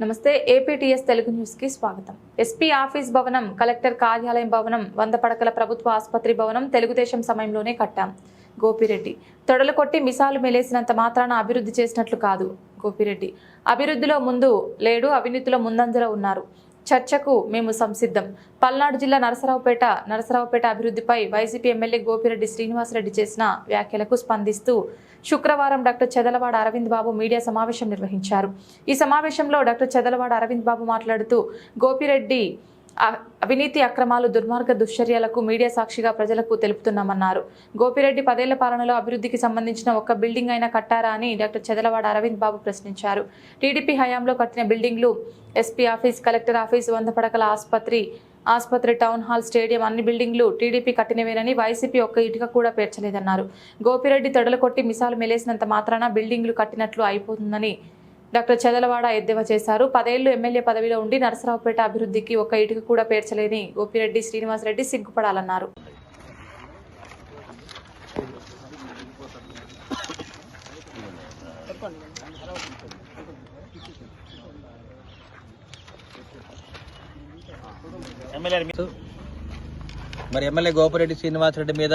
నమస్తే ఏపీటీఎస్ తెలుగు న్యూస్కి స్వాగతం. ఎస్పీ ఆఫీస్ భవనం కలెక్టర్ కార్యాలయం భవనం వంద పడకల ప్రభుత్వ ఆసుపత్రి భవనం తెలుగుదేశం సమయంలోనే కట్టాం. గోపిరెడ్డి తొడలు కొట్టి మిసాలు మెలేసినంత మాత్రాన అభివృద్ధి చేసినట్లు కాదు గోపిరెడ్డి. అభివృద్ధిలో ముందు లేడు అవినీతిలో ముందంజలో ఉన్నారు. చర్చకు మేము సంసిద్ధం. పల్నాడు జిల్లా నరసరావుపేట నరసరావుపేట అభివృద్ధిపై వైసీపీ ఎమ్మెల్యే గోపిరెడ్డి శ్రీనివాసరెడ్డి చేసిన వ్యాఖ్యలకు స్పందిస్తూ శుక్రవారం డాక్టర్ చెదలవాడ అరవింద్ బాబు మీడియా సమావేశం నిర్వహించారు. ఈ సమావేశంలో డాక్టర్ చెదలవాడ అరవింద్ బాబు మాట్లాడుతూ గోపిరెడ్డి అవినీతి అక్రమాలు దుర్మార్గ దుశ్చర్యలకు మీడియా సాక్షిగా ప్రజలకు తెలుపుతున్నామన్నారు. గోపిరెడ్డి పదేళ్ళ పాలనలో అభివృద్ధికి సంబంధించిన ఒక్క బిల్డింగ్ అయినా కట్టారా అని డాక్టర్ చెదలవాడ అరవింద్ బాబు ప్రశ్నించారు. టీడీపీ హయాంలో కట్టిన బిల్డింగ్లు ఎస్పీ ఆఫీస్ కలెక్టర్ ఆఫీస్ వంద పడకల ఆసుపత్రి ఆసుపత్రి టౌన్ హాల్ స్టేడియం అన్ని బిల్డింగ్లు టీడీపీ కట్టినవేనని వైసీపీ ఒక్క ఇటుక కూడా పేర్చలేదన్నారు. గోపిరెడ్డి తొడలు కొట్టి మిసాలు మెలేసినంత మాత్రాన బిల్డింగ్లు కట్టినట్లు అయిపోతుందని డాక్టర్ చెదలవాడ ఎద్దేవా చేశారు. పదేళ్ళు ఎమ్మెల్యే పదవిలో ఉండి నరసరావుపేట అభివృద్ధికి ఒక్క ఇటుక కూడా పేర్చలేని గోపిరెడ్డి శ్రీనివాసరెడ్డి సిగ్గుపడాలన్నారు. మరి ఎమ్మెల్యే గోపిరెడ్డి శ్రీనివాసరెడ్డి మీద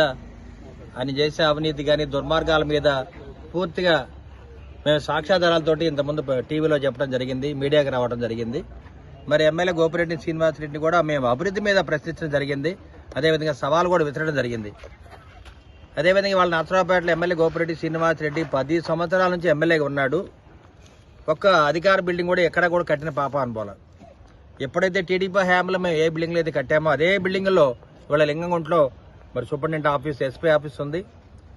ఆయన చేసే అవినీతి కానీ దుర్మార్గాల మీద పూర్తిగా మేము సాక్ష్యాధారాలతోటి ఇంతకుముందు టీవీలో చెప్పడం జరిగింది మీడియాకి రావడం జరిగింది. మరి ఎమ్మెల్యే గోపిరెడ్డి శ్రీనివాసరెడ్డిని కూడా మేము అభివృద్ధి మీద ప్రశ్నించడం జరిగింది. అదేవిధంగా సవాల్ కూడా విసరడం జరిగింది. అదేవిధంగా వాళ్ళ నర్సరావుపేటలో ఎమ్మెల్యే గోపిరెడ్డి శ్రీనివాసరెడ్డి పది సంవత్సరాల నుంచి ఎమ్మెల్యేగా ఉన్నాడు. ఒక్క అధికార బిల్డింగ్ కూడా ఎక్కడ కూడా కట్టిన పాప అనుభవం ఎప్పుడైతే టీడీపీ హయాంలో మేము ఏ బిల్డింగ్లో అయితే కట్టామో అదే బిల్డింగ్లో ఇవాళ లింగంగుంట్లో మరి సూపరింటెండెంట్ ఆఫీస్ ఎస్పీ ఆఫీస్ ఉంది.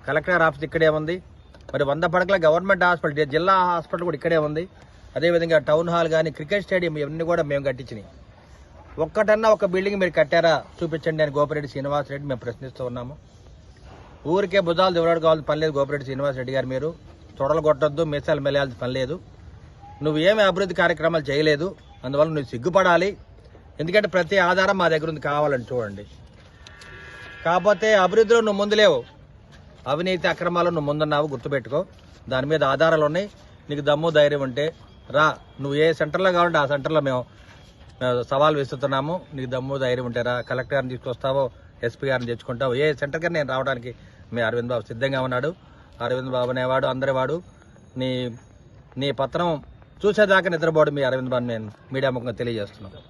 కలెక్టర్ ఆఫీస్ ఇక్కడే ఉంది. మరి వంద పడకల గవర్నమెంట్ హాస్పిటల్ జిల్లా హాస్పిటల్ కూడా ఇక్కడే ఉంది. అదేవిధంగా టౌన్ హాల్ కానీ క్రికెట్ స్టేడియం ఇవన్నీ కూడా మేము కట్టించినాయి ఒక్కటన్నా ఒక బిల్డింగ్ మీరు కట్టారా? చూపించండి అని గోపిరెడ్డి శ్రీనివాసరెడ్డి మేము ప్రశ్నిస్తూ ఉన్నాము. ఊరికే భుజాలు దివరాడు కావాల్సిన పని లేదు గోపిరెడ్డి శ్రీనివాసరెడ్డి గారు మీరు. తొడలు కొట్టొద్దు మిసాలు మెలేయాల్సిన పని లేదు. నువ్వు ఏమి అభివృద్ధి కార్యక్రమాలు చేయలేదు అందువల్ల నువ్వు సిగ్గుపడాలి. ఎందుకంటే ప్రతి ఆధారం మా దగ్గర ఉంది కావాలని చూడండి. కాకపోతే అభివృద్ధిలో నువ్వు ముందు లేవు. అవినీతి అక్రమాలు నువ్వు ముందున్నావు గుర్తుపెట్టుకో. దాని మీద ఆధారాలు ఉన్నాయి. నీకు దమ్ము ధైర్యం ఉంటే రా. నువ్వు ఏ సెంటర్లో కావాలంటే ఆ సెంటర్లో మేము సవాల్ విస్తున్నాము నీకు దమ్ము ధైర్యం ఉంటే రా. కలెక్టర్ గారిని తీసుకొస్తావో ఎస్పీ గారిని తెచ్చుకుంటావు ఏ సెంటర్కి నేను రావడానికి మీ అరవింద్ బాబు సిద్ధంగా ఉన్నాడు. అరవింద్ బాబు అనేవాడు అందరివాడు నీ నీ పత్రం చూసేదాకా నిద్రపోడు మీ అరవింద్ బాబు నేను మీడియా ముఖంగా తెలియజేస్తున్నాను.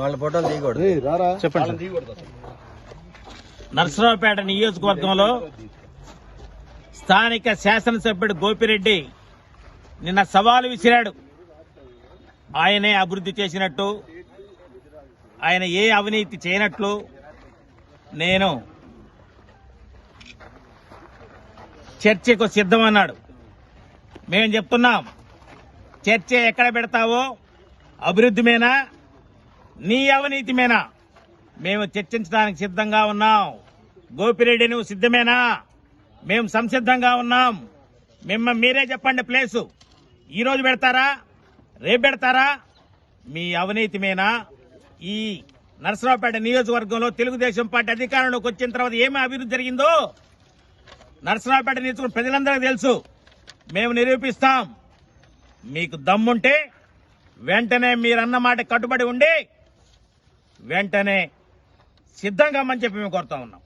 వాళ్ళ ఫోటోలు దిగకూడదు చెప్పండి. నరసరావుపేట నియోజకవర్గంలో స్థానిక శాసనసభ్యుడు గోపిరెడ్డి నిన్న సవాలు విసిరాడు. ఆయనే అభివృద్ధి చేసినట్టు ఆయన ఏ అవినీతి చేయనట్లు నేను చర్చకు సిద్ధమన్నాడు. మేము చెప్తున్నాం చర్చ ఎక్కడ పెడతావో అభివృద్ధి మీనా నీ అవినీతి మీనా? మేము చర్చించడానికి సిద్ధంగా ఉన్నాం. గోపిరెడ్డి నువ్వు సిద్ధమేనా? మేము సంసిద్ధంగా ఉన్నాం. మిమ్మ మీరే చెప్పండి ప్లేసు. ఈరోజు పెడతారా? రేపు పెడతారా? మీ అవినీతిమేనా ఈ నరసరావుపేట నియోజకవర్గంలో తెలుగుదేశం పార్టీ అధికారంలోకి వచ్చిన తర్వాత ఏమి అభివృద్ధి జరిగిందో నరసరావుపేట నియోజకవర్గం ప్రజలందరికీ తెలుసు. మేము నిరూపిస్తాం. మీకు దమ్ముంటే వెంటనే మీరన్న మాట కట్టుబడి ఉండి వెంటనే సిద్ధంగా మని చెప్పి మేము కోరుతా ఉన్నాం.